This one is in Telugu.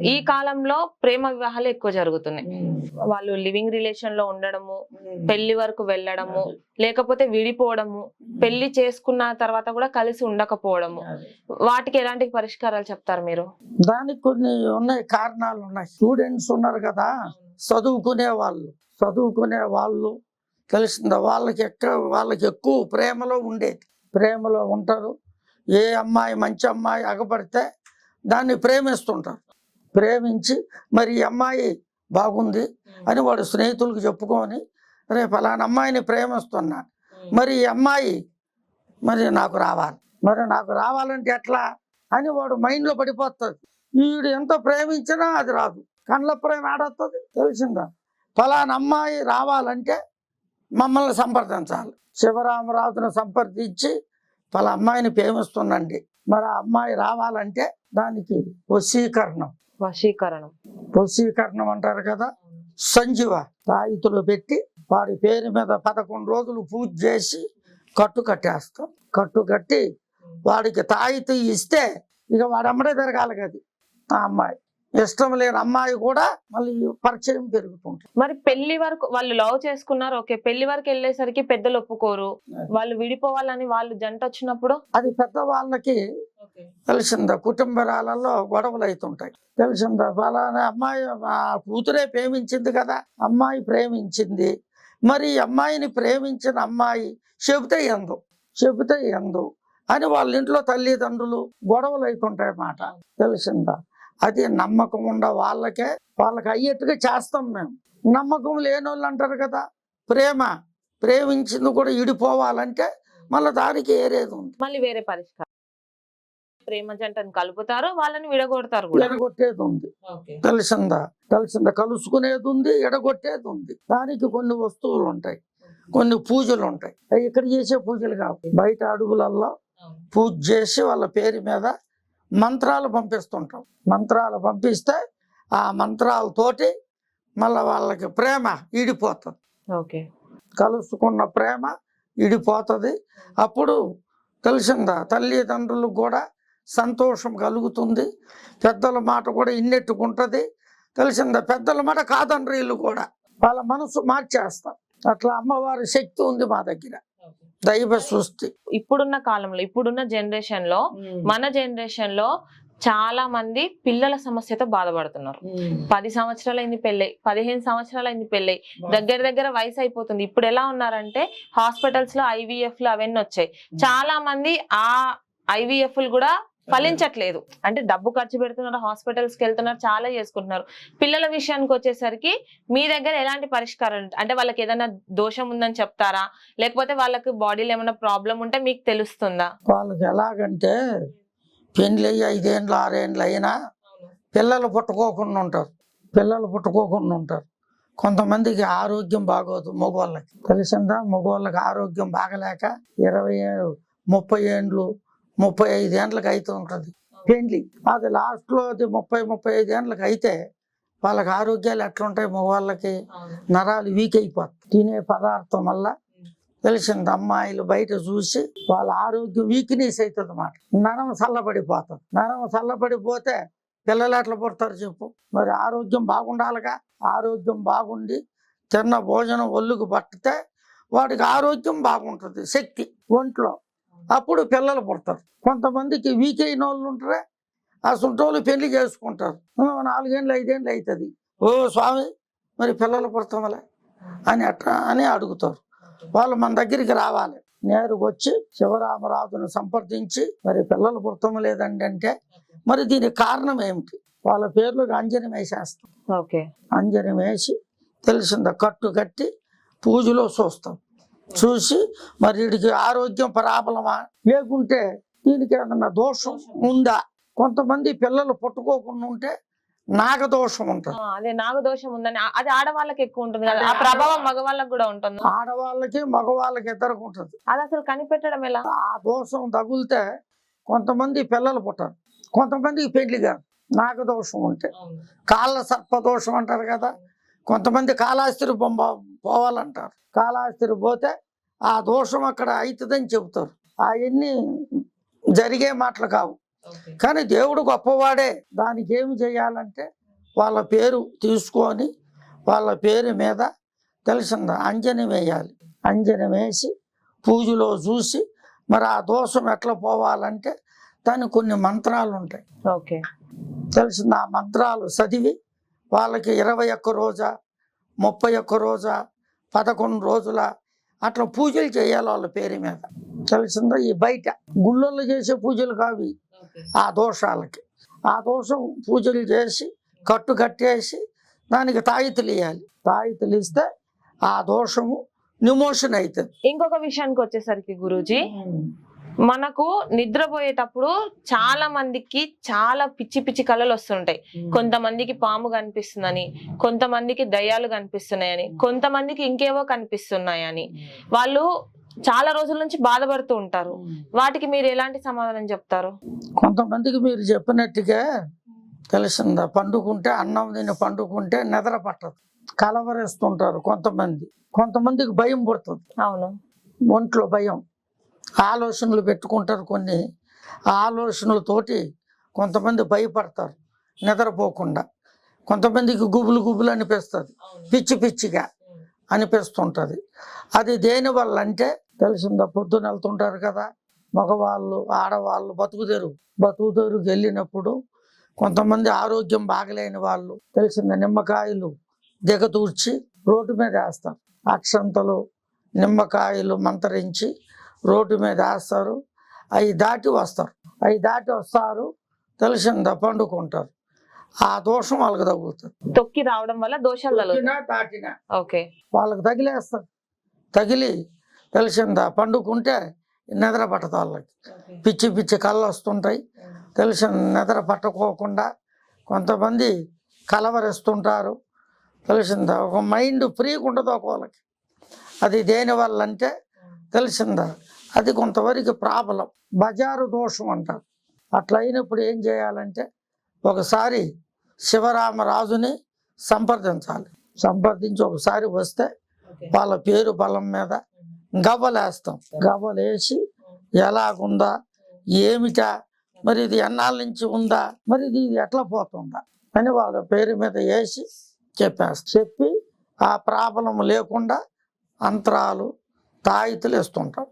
ఈ కాలంలో ప్రేమ వివాహాలు ఎక్కువ జరుగుతున్నాయి. వాళ్ళు లివింగ్ రిలేషన్లో ఉండడము పెళ్ళి వరకు వెళ్ళడము లేకపోతే విడిపోవడము పెళ్ళి చేసుకున్న తర్వాత కూడా కలిసి ఉండకపోవడము. వాటికి ఎలాంటి పరిష్కారాలు చెప్తారు మీరు? దానికి కొన్ని ఉన్నాయి కారణాలు ఉన్నాయి. స్టూడెంట్స్ ఉన్నారు కదా చదువుకునే వాళ్ళు. చదువుకునే వాళ్ళు తెలిసిందా వాళ్ళకి ఎక్కడ వాళ్ళకి ఎక్కువ ప్రేమలో ఉండేది. ప్రేమలో ఉంటారు. ఏ అమ్మాయి మంచి అమ్మాయి అగపడితే దాన్ని ప్రేమిస్తుంటారు. ప్రేమించి మరి ఈ అమ్మాయి బాగుంది అని వాడు స్నేహితులకు చెప్పుకొని రేపు అలాంటి అమ్మాయిని ప్రేమిస్తున్నా. మరి ఈ అమ్మాయి మరి నాకు రావాలి. మరి నాకు రావాలంటే ఎట్లా? అని వాడు మైండ్లో పడిపోతుంది వీడు ఎంత ప్రేమించినా అది రాదు. కళ్ళ ప్రేమ ఆడొస్తుంది తెలిసిందా? ఫలానా అమ్మాయి రావాలంటే మమ్మల్ని సంప్రదించాలి. శివరామరాజును సంప్రదించి ఫలా అమ్మాయిని ప్రేమిస్తుండండి. మరి ఆ అమ్మాయి రావాలంటే దానికి వశీకరణం. వశీకరణం. వశీకరణం అంటారు కదా? సంజీవ తాయితులు పెట్టి వాడి పేరు మీద పదకొండు రోజులు పూజ చేసి కట్టు కట్టేస్తాం. కట్టు కట్టి వాడికి తాయితు ఇస్తే ఇక వాడు అమ్మడే తిరగాలి కదా ఆ అమ్మాయి. ఇష్టం లేని అమ్మాయి కూడా మళ్ళీ పరిచయం పెరుగుతుంటుంది. మరి పెళ్ళి వరకు వాళ్ళు లవ్ చేసుకున్నారు ఓకే. పెళ్ళి వరకు వెళ్ళేసరికి పెద్దలు ఒప్పుకోరు. వాళ్ళు విడిపోవాలని వాళ్ళు జంట వచ్చినప్పుడు? అది పెద్దవాళ్ళకి తెలిసిందా? కుటుంబరాలలో గొడవలు అవుతుంటాయి తెలిసిందా? ఫలానా అమ్మాయి కూతురే ప్రేమించింది కదా అమ్మాయి ప్రేమించింది. మరి అమ్మాయిని ప్రేమించిన అమ్మాయి చెబితే ఎందు? చెబితే ఎందు? అని వాళ్ళ ఇంట్లో తల్లిదండ్రులు గొడవలు అవుతుంటాయి అన్నమాట. తెలిసిందా? అది నమ్మకం ఉండ వాళ్ళకే వాళ్ళకి అయ్యేట్టుగా చేస్తాం మేము. నమ్మకం లేని వాళ్ళు అంటారు కదా ప్రేమ. ప్రేమించింది కూడా ఇడిపోవాలంటే మళ్ళీ దానికి ఏరేది ఉంది? మళ్ళీ వేరే పరిష్కారం. ప్రేమ జంటను కలుపుతారు వాళ్ళని విడగొడతారు కూడా. ఎడగొట్టేది ఉంది. తెలిసిందా తెలిసిందా కలుసుకునేది ఉంది ఎడగొట్టేది ఉంది. దానికి కొన్ని వస్తువులు ఉంటాయి కొన్ని పూజలు ఉంటాయి. అవి ఇక్కడ చేసే పూజలు కావు. బయట అడుగులలో పూజ చేసి వాళ్ళ పేరు మీద మంత్రాలు పంపిస్తుంటాం. మంత్రాలు పంపిస్తే ఆ మంత్రాలతోటి మళ్ళీ వాళ్ళకి ప్రేమ ఈడిపోతుంది. ఓకే. కలుసుకున్న ప్రేమ ఇడిపోతుంది అప్పుడు తెలిసిందా తల్లిదండ్రులకు కూడా సంతోషం కలుగుతుంది. పెద్దల మాట కూడా ఇన్నెట్టుకుంటుంది. తెలిసిందా? పెద్దల మాట కాదండ్రీలు కూడా. వాళ్ళ మనసు మార్చేస్తాం. అట్లా అమ్మవారి శక్తి ఉంది మా దగ్గర. దైవ సృష్టి. ఇప్పుడున్న కాలంలో ఇప్పుడున్న జనరేషన్లో మన జనరేషన్లో చాలా మంది పిల్లల సమస్యతో బాధపడుతున్నారు. పది సంవత్సరాలైంది పెళ్ళై పదిహేను సంవత్సరాలైంది పెళ్ళై దగ్గర దగ్గర వయసు అయిపోతుంది. ఇప్పుడు ఎలా ఉన్నారంటే హాస్పిటల్స్లో ఐవీఎఫ్లు అవన్నీ వచ్చాయి. చాలా మంది ఆ ఐవీఎఫ్లు కూడా ఫలించట్లేదు. అంటే డబ్బు ఖర్చు పెడుతున్నారు హాస్పిటల్స్కి వెళ్తున్నారు చాలా చేసుకుంటున్నారు. పిల్లల విషయానికి వచ్చేసరికి మీ దగ్గర ఎలాంటి పరిష్కారం? అంటే వాళ్ళకి ఏదైనా దోషం ఉందని చెప్తారా? లేకపోతే వాళ్ళకి బాడీలో ఏమైనా ప్రాబ్లం ఉంటే మీకు తెలుస్తుందా? వాళ్ళకి ఎలాగంటే పెళ్ళి అయ్యి ఐదేండ్లు ఆరేండ్లు అయినా పిల్లలు పుట్టుకోకుండా ఉంటారు. పిల్లలు పుట్టుకోకుండా ఉంటారు. కొంతమందికి ఆరోగ్యం బాగోదు మగవాళ్ళకి. తెలిసిందా? మగవాళ్ళకి ఆరోగ్యం బాగలేక ఇరవై ముప్పై ఏండ్లు ముప్పై ఐదు ఏండ్లకి అయితే ఉంటుంది. పెండ్లి అది లాస్ట్లో అది ముప్పై ముప్పై ఐదు ఏండ్లకి అయితే వాళ్ళకి ఆరోగ్యాలు ఎట్లుంటాయి మగవాళ్ళకి నరాలు వీక్ అయిపోతాయి. తినే పదార్థం వల్ల తెలిసింది అమ్మాయిలు బయట చూసి వాళ్ళ ఆరోగ్యం వీక్నెస్ అవుతుంది అన్నమాట నరం చల్లబడిపోతుంది. నరం చల్లబడిపోతే పిల్లలు ఎట్లా పుడతారు చెప్పు. మరి ఆరోగ్యం బాగుండాలిగా? ఆరోగ్యం బాగుండి తిన్న భోజనం ఒళ్ళుకు పట్టితే వాడికి ఆరోగ్యం బాగుంటుంది. శక్తి ఒంట్లో. అప్పుడు పిల్లలు పుడతారు. కొంతమందికి వీక్ అయిన వాళ్ళు ఉంటారే ఆ సుంటోళ్ళు పెళ్ళి చేసుకుంటారు "ఆ, నాలుగేళ్ళు ఐదేళ్ళు అవుతుంది ఓ స్వామి మరి పిల్లలు పుడతామలే అని అట్లా అని అడుగుతారు. వాళ్ళు మన దగ్గరికి రావాలి. నేరుగా వచ్చి శివరామరాజును సంప్రదించి మరి పిల్లలు పుడతాం లేదండి అంటే మరి దీనికి కారణం ఏమిటి? వాళ్ళ పేర్లకు అంజనం వేసేస్తాం. ఓకే. అంజనం వేసి తెలిసిందా కట్టు కట్టి పూజలో చూస్తాం చూసి మరి వీడికి ఆరోగ్యం ప్రాబ్లమా? లేకుంటే దీనికి ఏదన్నా దోషం ఉందా? కొంతమంది పిల్లలు పుట్టుకోకుండా ఉంటే నాగదోషం ఉంటుంది అదే నాగదోషం ఉందని. అది ఆడవాళ్ళకి ఎక్కువ ఉంటుంది కదా. ఆ ప్రభావం మగవాళ్ళకి కూడా ఉంటుంది. ఆడవాళ్ళకి మగవాళ్ళకి ఇద్దరికి ఉంటుంది. అది అసలు కనిపెట్టడం ఎలా? ఆ దోషం తగిలితే కొంతమంది పిల్లలు పుట్టారు. కొంతమందికి పెళ్ళి కాదు. నాగదోషం ఉంటే. కాళ్ళ సర్పదోషం అంటారు కదా. కొంతమంది కాళాస్త్రి బొమ్మ పోవాలంటారు. కాళాస్త్రి పోతే ఆ దోషం అక్కడ అవుతుందని చెబుతారు. అవన్నీ జరిగే మాటలు కావు. కానీ దేవుడు గొప్పవాడే. దానికి ఏమి చేయాలంటే వాళ్ళ పేరు తీసుకొని వాళ్ళ పేరు మీద తెలిసిందా? అంజనం వేయాలి. అంజనం వేసి పూజలో చూసి మరి ఆ దోషం ఎట్లా పోవాలంటే దానికి కొన్ని మంత్రాలు ఉంటాయి ఓకే. తెలిసింది? ఆ మంత్రాలు చదివి వాళ్ళకి ఇరవై ఒక్క రోజా ముప్పై ఒక్క రోజా పదకొండు రోజుల అట్లా పూజలు చేయాలి వాళ్ళ పేరు మీద. తెలిసిందా? ఈ బయట గుళ్ళల్లో చేసే పూజలు కావి ఆ దోషాలకి. ఆ దోషం పూజలు చేసి కట్టు కట్టేసి దానికి తాయితులు ఇవ్వాలి తాయితులు ఇస్తే ఆ దోషము నిమోషన్ అవుతుంది. ఇంకొక విషయానికి వచ్చేసరికి గురూజీ మనకు నిద్రపోయేటప్పుడు చాలా మందికి చాలా పిచ్చి పిచ్చి కళలు వస్తుంటాయి. కొంతమందికి పాము కనిపిస్తుందని కొంతమందికి దయ్యాలు కనిపిస్తున్నాయని కొంతమందికి ఇంకేవో కనిపిస్తున్నాయని. వాళ్ళు చాలా రోజుల నుంచి బాధపడుతూ ఉంటారు. వాటికి మీరు ఎలాంటి సమాధానం చెప్తారు? కొంతమందికి మీరు చెప్పినట్టుగా తెలిసిందా? పండుకుంటే అన్నం తిని పండుకుంటే నిద్ర పట్టదు. కలవరేస్తుంటారు కొంతమంది. కొంతమందికి భయం పుడుతుంది. అవును. ఒంట్లో భయం. ఆలోచనలు పెట్టుకుంటారు కొన్ని. ఆలోచనలతోటి కొంతమంది భయపడతారు నిద్రపోకుండా. కొంతమందికి గుబులు గుబులు అనిపిస్తుంది పిచ్చి పిచ్చిగా అనిపిస్తుంటుంది. అది దేని వల్ల అంటే తెలిసిందా పొద్దున వెళ్తుంటారు కదా మగవాళ్ళు ఆడవాళ్ళు బతుకుదెరువు బతుకుదెరువుకి వెళ్ళినప్పుడు కొంతమంది ఆరోగ్యం బాగలేని వాళ్ళు తెలిసిందా నిమ్మకాయలు దిగతూర్చి రోడ్డు మీద వేస్తారు. అక్షంతలు నిమ్మకాయలు మంతరించి రోడ్డు మీద వేస్తారు. అవి దాటి వస్తారు. అవి దాటి వస్తారు. తెలిసిందా పండుకుంటారు. ఆ దోషం వాళ్ళకి తగులుతుంది. తొక్కి రావడం వల్ల దోషాలు దాటినా ఓకే. వాళ్ళకి తగిలేస్తారు. తగిలి తెలిసిందా పండుకుంటే నిద్ర పట్టదు వాళ్ళకి. పిచ్చి పిచ్చి కళ్ళు వస్తుంటాయి. తెలిసిన నిద్ర పట్టుకోకుండా కొంతమంది కలవరిస్తుంటారు. తెలిసిందా ఒక మైండ్ ఫ్రీగా ఉండదు ఒక వాళ్ళకి. అది దేని వల్ల అంటే తెలిసిందా అది కొంతవరకు ప్రాబ్లం. బజారు దోషం అంటారు. అట్లా అయినప్పుడు ఏం చేయాలంటే ఒకసారి శివరామరాజుని సంప్రదించాలి. సంప్రదించి ఒకసారి వస్తే వాళ్ళ పేరు బలం మీద గవ్వలేస్తాం. గవ్వలేసి ఎలాగుందా ఏమిటా మరి ఇది ఎన్నాళ్ళ నుంచి ఉందా మరి ఇది ఎట్లా పోతుందా అని వాళ్ళ పేరు మీద వేసి చెప్పేస్తాం. చెప్పి ఆ ప్రాబ్లం లేకుండా అంతరాలు తాయితులు ఇస్తుంటాం.